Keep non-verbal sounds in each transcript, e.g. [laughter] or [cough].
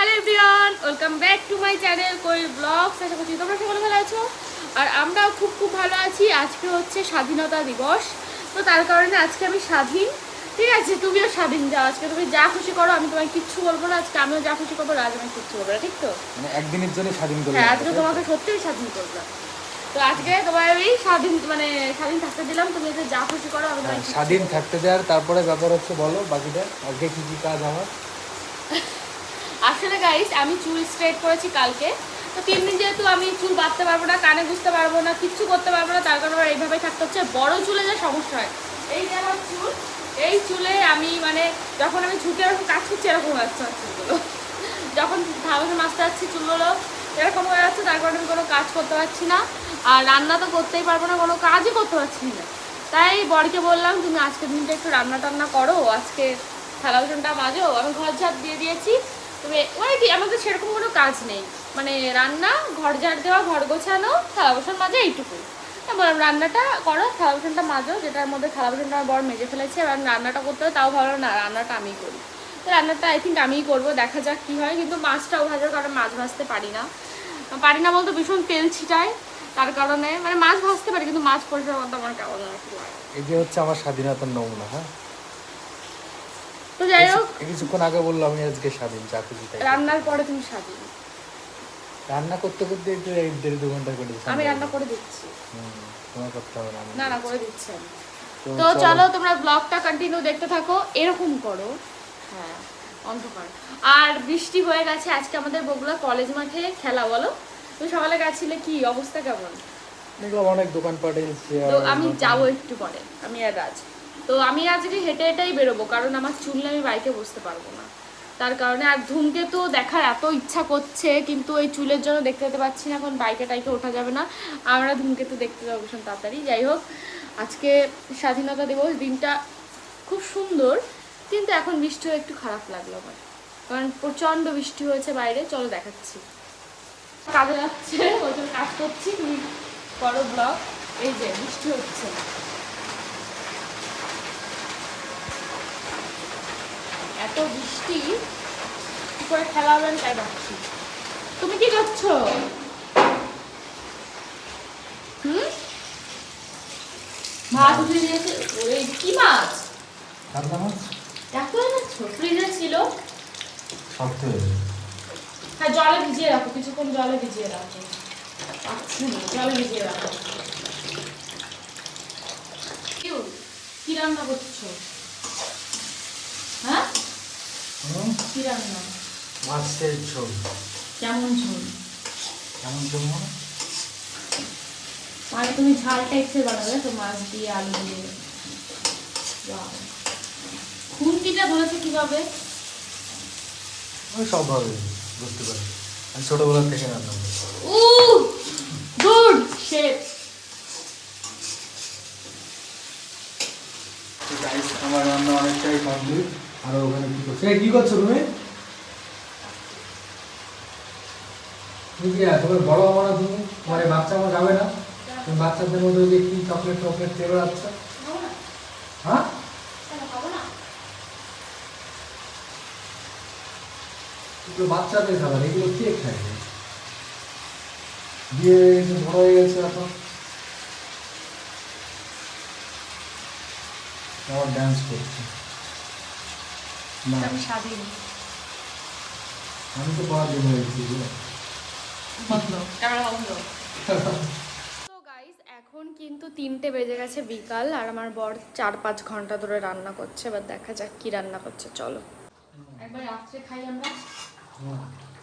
Hello everyone welcome back to my channel কই blogs আশা করছি তোমরা সকলে ভালো আছো। আর আমরাও খুব খুব ভালো আছি। আজকে হচ্ছে স্বাধীনতা দিবস। তো তার কারণে আজকে আমি স্বাধীন। ঠিক আছে তুমিও স্বাধীন যাও। আজকে তুমি যা খুশি করো আমি তোমায় কিচ্ছু বলব না। আজকে আমিও যা খুশি করব রাজ আমি কিচ্ছু বলব না ঠিক তো? মানে একদিনের জন্য স্বাধীন করলাম হ্যাঁ আজকে তোমাকে সত্যিই স্বাধীন করলাম তো আজকে তোমায় আমি স্বাধীন মানে স্বাধীন থাকতে দিলাম। তুমি এতে যা খুশি করো আমি হ্যাঁ, স্বাধীন থাকতে দেওয়ার তারপরে ব্যাপার হচ্ছে বলো বাকিটা। আজকে কি কি কাজ আমার? আসলে গাইস আমি চুল স্ট্রেট করেছি কালকে। তো তিন দিন যেহেতু আমি চুল বাঁধতে পারব না, কানে বুঝতে পারব না, কিচ্ছু করতে পারব না, তার কারণে আমার এইভাবে থাকতে হচ্ছে। বড় চুলে যে সমস্যা হয়, এই যে আমার চুল, এই চুলে আমি মানে যখন আমি ঝুঁকে এরকম কাজ করছি, এরকম হচ্ছে আমার চুলগুলো। যখন ধাবাসে মাছতে যাচ্ছি চুলগুলো এরকম হয়ে যাচ্ছে, তার কারণে আমি কোনো কাজ করতে পারছি না। আর রান্না তো করতেই পারব না, কোনো কাজই করতে পারছি না। তাই বরকে বললাম, তুমি আজকের দিনটা একটু রান্না টান্না করো, আজকে থালা বাসনটা মাজো, আমি ঘর ঝাড় দিয়ে দিয়েছি। তুমি মানে কি আমাদের সেরকম কোনো কাজ নেই। মানে রান্না, ঘর ঝাড় দেওয়া, ঘর গোছানো, থালা বাসন মাজা, এইটুকুই। আমি বললাম রান্নাটা করো, থালা বাসনটা মাজো, যেটার মধ্যে থালা বাসনটা আমার বর মেজে ফেলেছে, এবার রান্নাটা করতে তাও ভালো না, রান্নাটা আমিই করি। তো রান্নাটা আই থিঙ্ক আমিই করব, দেখা যাক কী হয়, কিন্তু মাছটাও ভাজার কারণে মাছ ভাজতে পারি না। পারি না বলতে ভীষণ তেল ছিটায় তার কারণে মানে মাছ ভাজতে পারি, কিন্তু মাছ পরিষ্কার করতে আমার কেমন এই যে হচ্ছে আমার স্বাধীনতার নমুনা হ্যাঁ? তো যাই হোক। কিছুক্ষণ আগে বললাম আমি আজকে স্বাধীন রান্নার পরে তুমি স্বাধীন। রান্না করতে করতে একটু এক দেড় দু ঘণ্টা করে আমি রান্না করে দিচ্ছি। তোমার করতে হবে না না করে দিচ্ছি আমি। তো তো চলো। তোমরা ব্লগটা কন্টিনিউ দেখতে থাকো এরকম করো। হ্যাঁ অন্ধকার। আর বৃষ্টি হয়ে গেছে আজকে আমাদের বগুড়া কলেজ মাঠে খেলা বলো? তুমি সকালে গেছিলে কি? অবস্থা কেমন? অনেক দোকানপাট তো আমি যাব একটু পরে আমি আর রাজ। তো আমি আজকে হেঁটে হেঁটেই বেরোবো, কারণ আমার চুল আমি বাইকে বসতে পারব না। তার কারণে আর ধূমকেতু দেখার এত ইচ্ছা করছে, কিন্তু এই চুলের জন্য দেখতে যেতে পারছি না এখন বাইকে টাইকে ওঠা যাবে না। আমরা ধূমকেতু দেখতে যাব ভীষণ তাড়াতাড়ি। যাই হোক, আজকে স্বাধীনতা দিবস, দিনটা খুব সুন্দর, কিন্তু এখন বৃষ্টি একটু খারাপ লাগল আমার। কারণ প্রচণ্ড বৃষ্টি হয়েছে বাইরে, চলো দেখাচ্ছি। কাজে যাচ্ছে ওই কাজ করছি, তুমি করো ব্লগ। এই যে, বৃষ্টি হচ্ছে। এত বৃষ্টি কি করে খেলা হবে তাই ভাবছি। তুমি কি করছ হুম? ভাত উঠে দিয়েছে কি মাছ? মাছ? ফ্রিজে ছিল। শক্ত হ্যাঁ জলে ভিজিয়ে রাখো কিছুক্ষণ জলে ভিজিয়ে রাখো। পাচ্ছি জলে ভিজিয়ে রাখো। কিউ, কি রান্না করছ হ্যাঁ কি রান্না? মাছের ঝোল। কেমন ঝোল? কেমন ঝোল মানে? মানে তুমি ঝাল টাইপসের বানাবে তো মাছ দিয়ে আলু দিয়ে. খুন্তিটা ধরেছে কীভাবে? ওই সব ভাবে বুঝতে পারি। আমি ছোটবেলা থেকে রান্না করি। উ গুড শেফ আমার রান্না অনেকটাই কমপ্লিট আর ওখানে কি করছ? কি করছ তুমি? তুমি কি তোমার বড় হব না তুমি? তোমার বাচ্চা আমার যাবে না? তুমি বাচ্চাদের মধ্যে যে কি চকলেট টকলেট ফ্লেভার আছে হ্যাঁ? এগুলো বাচ্চাদের খাবার এগুলো কে খায়? বিয়ে হয়ে গেছে বড় হয়ে গেছে এখন। আবার ডান্স করছে। আমি স্বাধীন আমি তো পড়ার জন্য এসেছি বন্ধ ক্যামেরা বন্ধ। [laughs] গাইস এখন কিন্তু তিনটে বেজে গেছে বিকাল আর আমার বর চার পাঁচ ঘণ্টা ধরে রান্না করছে এবার দেখা যাক কি রান্না করছে চলো। একবার রাত্রে খাই আমরা।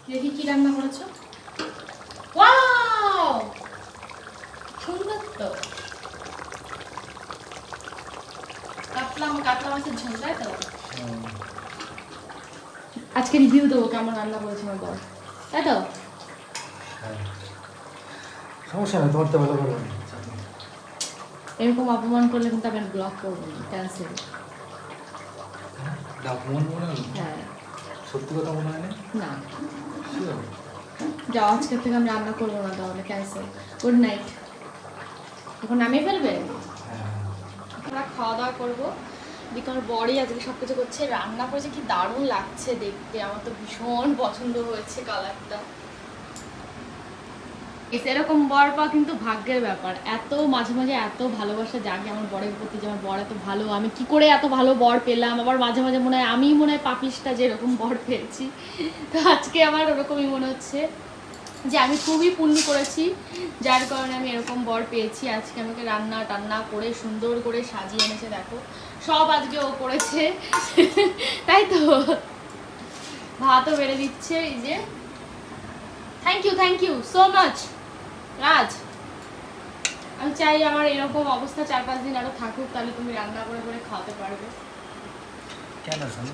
দেখি কি রান্না করেছ। সুন্দর তো। কাতলা কাতলা মাছের ঝোল তাই তো? হুম। আজকে রিভিউ দেবো কেমন রান্না করেছে আমার বর। তাই তো? হ্যাঁ। সমস্যা নেই তোমার তো ভালো করে বানাই। এরকম অপমান করলে কিন্তু আমি ব্লক করব না ক্যান্সেল মনে হলো হ্যাঁ। সত্যি কথা মনে হয় না? যাও আজকের থেকে আমি রান্না করব না তাহলে ক্যান্সেল গুড নাইট এখন নামিয়ে ফেলবে? হ্যাঁ। আমরা খাওয়া দাওয়া করব। দিকে আমার আজকে সব কিছু করছে। রান্না করেছে কি দারুণ লাগছে দেখতে। আমার তো ভীষণ পছন্দ হয়েছে কালারটা এরকম বর পাওয়া কিন্তু ভাগ্যের ব্যাপার। এত মাঝে মাঝে এত ভালোবাসা জাগে আমার বরের প্রতি যে আমার বর এত ভালো। আমি কি করে এত ভালো বর পেলাম? আবার মাঝে মাঝে মনে হয় আমি মনে হয় পাপিসটা যেরকম বর পেয়েছি। তো আজকে আমার ওরকমই মনে হচ্ছে যে আমি খুবই পুণ্য করেছি। যার কারণে আমি এরকম বর পেয়েছি। আজকে আমাকে রান্না টান্না করে সুন্দর করে সাজিয়ে এনেছে, দেখো। সব আজকে ও করেছে। তাই তো? ভাতও বেড়ে দিচ্ছে এই যে। Thank you thank you so much Raj. আমি চাই আমার এরকম অবস্থা চার পাঁচ দিন আরও থাকুক তাহলে তুমি রান্না করে করে খাওয়াতে পারবে। কেন শোনো?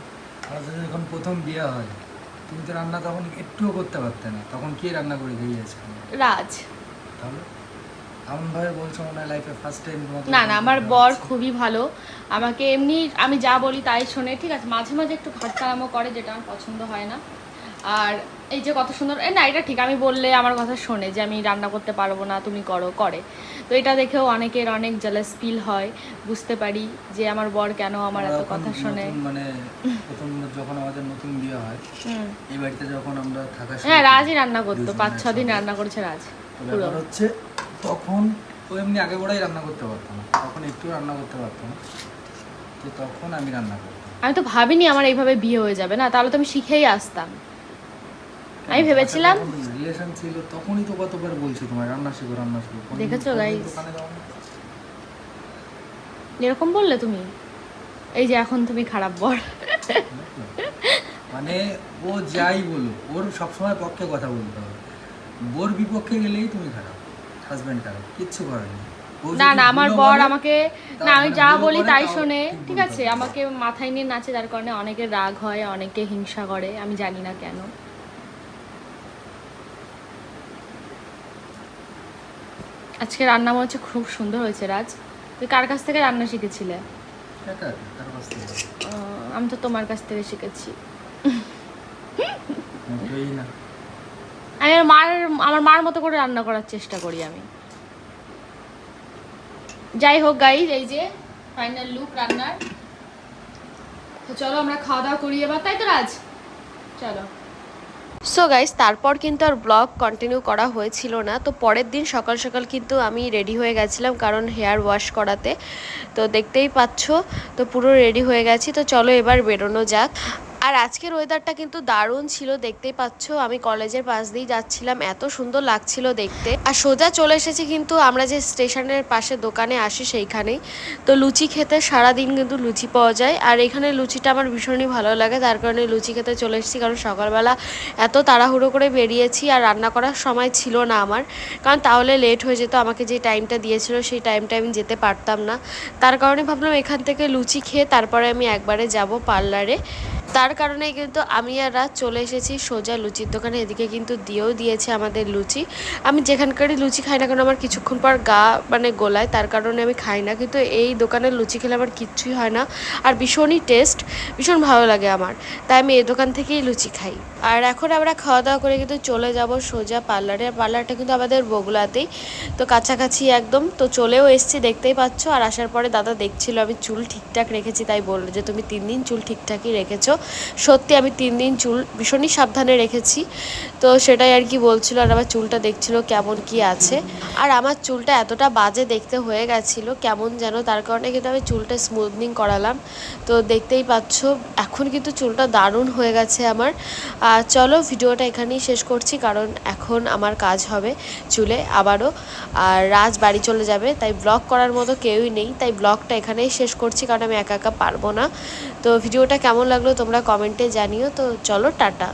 আমাদের যখন প্রথম বিয়ে হয় তুমি তো রান্না তখন একটুও করতে পারতে না। তখন কে রান্না করে খাইয়েছে রাজ। তাহলে? এমনভাবে বলছো মনে লাইফে ফার্স্ট টাইম না না আমার বর খুবই ভালো। আমাকে এমনি আমি যা বলি তাই শোনে ঠিক আছে? মাঝে মাঝে একটু খাটতারামো করে যেটা আমার পছন্দ হয় না। আর এই যে কত সুন্দর না এটা ঠিক আমি বললে আমার কথা শোনে যে আমি রান্না করতে পারব না তুমি করো করে। তো এটা দেখেও অনেকের অনেক জেলাস ফিল হয়। বুঝতে পারি যে আমার বর কেন আমার এত কথা শোনে। মানে প্রথম যখন আমাদের নতুন বিয়ে হয় এই বাড়িতে যখন আমরা থাকা হ্যাঁ রাজই রান্না করতো পাঁচ ছ দিন রান্না করেছে রাজ পুরো। হচ্ছে তখন ও এমনি আগে বড়াই রান্না করতে পারতো না। তখন একটু রান্না করতে পারতো না। তো তখন আমি রান্না করতাম। আমি তো ভাবিনি আমার এইভাবে বিয়ে হয়ে যাবে। না তাহলে তো আমি শিখেই আসতাম। আমি ভেবেছিলাম রিলেশন ছিল তখনই তো কতবার বলছি তোমার রান্না শিখো রান্না শিখো। দেখেছ? দোকানে এরকম বললে তুমি? এই যে এখন তুমি খারাপ বর। মানে ও যাই বলো ওর সবসময় পক্ষে কথা বলতে হবে। ওর বিপক্ষে গেলেই তুমি খারাপ। হাজবেন্ড কিচ্ছু ও না না আমার বর আমাকে না আমি যা বলি তাই শোনে ঠিক আছে? আমাকে মাথায় নিয়ে নাচে যার কারণে অনেকের রাগ হয় অনেকে হিংসা করে আমি জানি না কেন। আজকে রান্না মনে হচ্ছে খুব সুন্দর হয়েছে রাজ। তুই কার কাছ থেকে রান্না শিখেছিলে? আমি তো তোমার কাছ থেকে শিখেছি। না। আমার মার আমার মার মতো করে রান্না করার চেষ্টা করি আমি। যাই হোক গাইজ এই যে ফাইনাল লুক রান্নার। তো চলো আমরা খাওয়া দাওয়া করি এবার, তাই তো রাজ? চলো। সো গাইস তারপর কিন্তু আর ব্লগ কন্টিনিউ করা হয়েছিল না। তো পরের দিন সকাল সকাল কিন্তু আমি রেডি হয়ে গেছিলাম কারণ হেয়ার ওয়াশ করাতে। তো দেখতেই পাচ্ছ, তো পুরো রেডি হয়ে গেছি। তো চলো এবার বেরোনো যাক। আর আজকের ওয়েদারটা কিন্তু দারুণ ছিল, দেখতেই পাচ্ছ। আমি কলেজের পাশ দিয়ে যাচ্ছিলাম, এত সুন্দর লাগছিল দেখতে। আর সোজা চলে এসেছি কিন্তু আমরা যে স্টেশনের পাশে দোকানে আসি সেইখানেই। তো লুচি খেতে সারাদিন কিন্তু লুচি পাওয়া যায়। আর এখানে লুচিটা আমার ভীষণই ভালো লাগে, তার কারণে লুচি খেতে চলে এসেছি, কারণ সকালবেলা এত তাড়াহুড়ো করে বেরিয়েছি আর রান্না করার সময় ছিল না আমার। কারণ তাহলে লেট হয়ে যেত, আমাকে যে টাইমটা দিয়েছিল সেই টাইমটা আমি যেতে পারতাম না। তার কারণে ভাবলাম এখান থেকে লুচি খেয়ে তারপরে আমি একবারে যাব পার্লারে। তার কারণে কিন্তু আমি আর রাত চলে এসেছি সোজা লুচির দোকানে। এদিকে কিন্তু দিয়েও দিয়েছে আমাদের লুচি। আমি যেখানকারই লুচি খাই না কেন, আমার কিছুক্ষণ পর গা মানে গোলায়, তার কারণে আমি খাই না। কিন্তু এই দোকানের লুচি খেলে আমার কিচ্ছুই হয় না আর ভীষণই টেস্ট ভীষণ ভালো লাগে আমার। তাই আমি এই দোকান থেকেই লুচি খাই। আর এখন আমরা খাওয়া দাওয়া করে কিন্তু চলে যাব সোজা পার্লারে। পার্লারটা কিন্তু আমাদের বগুলাতেই তো কাছাকাছি একদম। তো চলেও এসছি, দেখতেই পাচ্ছ। আর আসার পরে দাদা দেখছিল আমি চুল ঠিকঠাক রেখেছি, তাই বলল যে, তুমি তিন দিন চুল ঠিকঠাকই রেখেছো। সত্যি আমি তিন দিন চুল ভীষণই সাবধানে রেখেছি। তো সেটাই আর কি বলছিল আর আমার চুলটা দেখছিল কেমন কি আছে। আর আমার চুলটা এতটা বাজে দেখতে হয়ে গেছিল, কেমন যেন তার কারণে কিন্তু আমি চুলটা স্মুথনিং করালাম। তো দেখতেই পাচ্ছ, এখন কিন্তু চুলটা দারুণ হয়ে গেছে আমার। আর চলো ভিডিওটা এখানেই শেষ করছি, কারণ এখন আমার কাজ হবে চুলে আবারও। আর রাজ বাড়ি চলে যাবে, তাই ব্লগ করার মতো কেউই নেই, তাই ব্লগটা এখানেই শেষ করছি, কারণ আমি একা একা পারব না। তো ভিডিওটা কেমন লাগল তোমরা কমেন্টে জানিও। তো চলো টাটা।